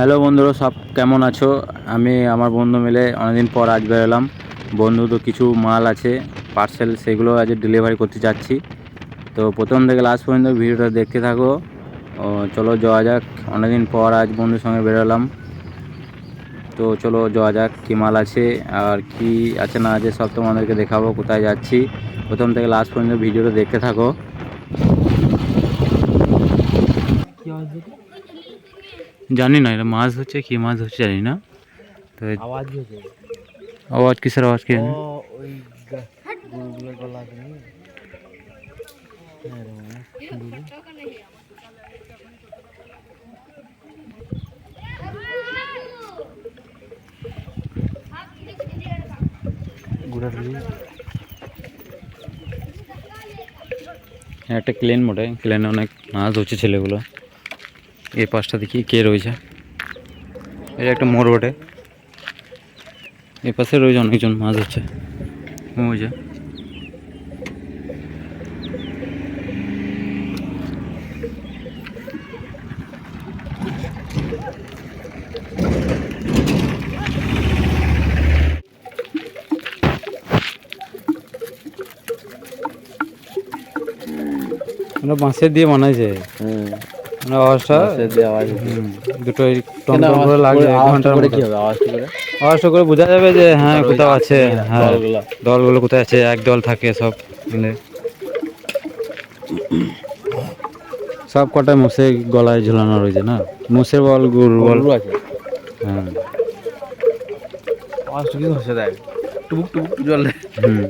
Hello বন্ধুরা, সব কেমন আছো? আমি, আমার বন্ধু মিলে অনেকদিন পর আজ বেরোলাম। বন্ধু তো কিছু মাল আছে পার্সেল সেগুলো আজ ডেলিভারি করতে যাচ্ছি। তো প্রথম থেকে লাস্ট পর্যন্ত ভিডিওটা দেখতে থাকো। ও, চলো যাওয়া যাক। অনেকদিন পর আজ বন্ধুর সঙ্গে বেরোলাম। তো চলো যাওয়া যাক কী মাল আছে আর কি আছে না আছে, সব তোমাদেরকে দেখাবো কোথায় যাচ্ছি। প্রথম থেকে লাস্ট পর্যন্ত ভিডিওটা দেখতে থাকো। জানি না এটা মাছ হচ্ছে কি মাছ হচ্ছে জানি না তো এই আওয়াজ হয়েছে আওয়াজ কিসের আওয়াজ কি জানি? ও ওই গা- গরুগুলোর গলা আছে নাকি? হ্যাঁ রে মামা, গরু। গুড়া ঢুলি। একটা ক্লেন মোটে ক্লেনে অনেক মাছ ধরছে ছেলেগুলো এই পাশটা দেখি কে রয়েছে। এটা একটা মোড় বটে। এ পাশে রয়েছে অনেকজন মাছ ওই বাঁশের দিয়ে বানাইছে। আওয়াজটা দুটো করে লাগবে করে- এক আওয়াজটা ঘণ্টার করে কি হবে? আওয়াজটা করে? আওয়াজটা করে বোঝা যাবে যে হ্যাঁ কোথাও আছে হ্যাঁ দলগুলো। কোথায় আছে এক দল থাকে সব মিলে। সব কটা মুসে গলায় ঝুলানো রয়েছে না? মুসের বল গরুর বল। গরু আছে। হ্যাঁ। আওয়াজটা কি হচ্ছে দেখ? টুবুক টুবুক জল হুম।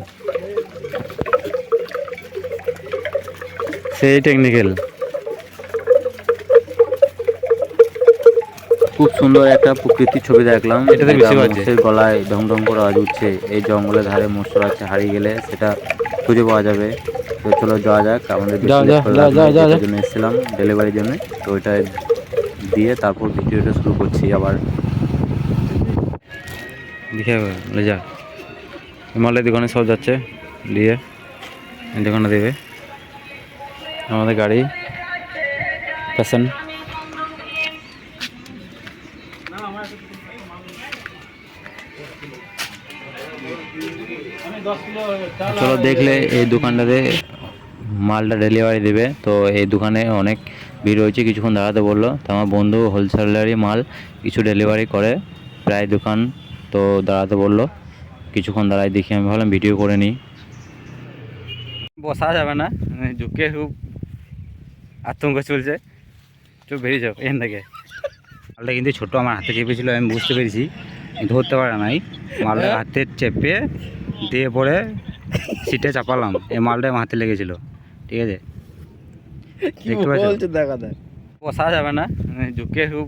সেই টেকনিক্যাল খুব সুন্দর একটা প্রকৃতির ছবি দেখলাম। গলায় ঢং ঢং করে আওয়াজ উঠছে এই জঙ্গলের ধারে মোষর আছে হারিয়ে গেলে সেটা খুঁজে পাওয়া যাবে। তো চলো যাওয়া যাক আমাদের। জন্য এসেছিলাম ডেলিভারির জন্য। তো ওইটা দিয়ে তারপর ভিডিওটা শুরু করছি আবার। দেখে যা। দোকানে সব যাচ্ছে দিয়ে দোকানে দেবে। আমাদের গাড়ি প্যাশন চলো দেখলে এই দোকানটাতে মালটা ডেলিভারি দেবে। তো এই দোকানে অনেক ভিড় হয়েছে কিছুক্ষণ দাঁড়াতে বলল। তো আমার বন্ধু হোলসেলারই মাল কিছু ডেলিভারি করে, প্রায় দোকান। তো দাঁড়াতে বলল, কিছুক্ষণ দাঁড়াই দেখি। আমি ভাবলাম ভিডিও করে নিই। বসা যাবে না ঝুঁকে খুব আতঙ্ক চলছে। চুপ বেরিয়ে যাও, এখান থেকে। মালটা কিন্তু ছোটো, আমার হাতে চেপেছিল, আমি বুঝতে পেরেছি। ধরতে পারে নাই। মালটা হাতে চেপে দিয়ে পরে সিটে চাপালাম। এই মালটা হাতে লেগেছিল। ঠিক আছে? দেখতে পাচ্ছ? দেখা দেখ। বসা যাবে না। ঝুঁকে খুব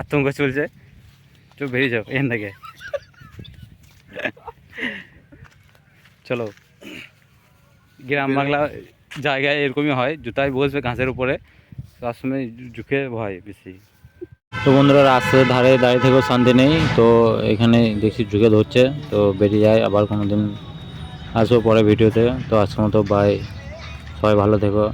আতঙ্ক চলছে। চুপ বেরিয়ে যাও এখান থেকে। চলো। গ্রাম বাংলা জায়গায় এরকমই হয়। জুতায় বসবে ঘাসের উপরে। সবসময় ঝুঁকে ভয় বেশি। তো বন্ধুরা, রাস্তার ধারে দাঁড়িয়ে থেকেও শান্তি নেই। তো এখানে দেখছি ঝুঁকে ধরছে। তো বেরিয়ে যায়, আবার কোনো দিন আসব পরে ভিডিওতে। তো আজকের মতো বাই সবাই ভালো থেকো।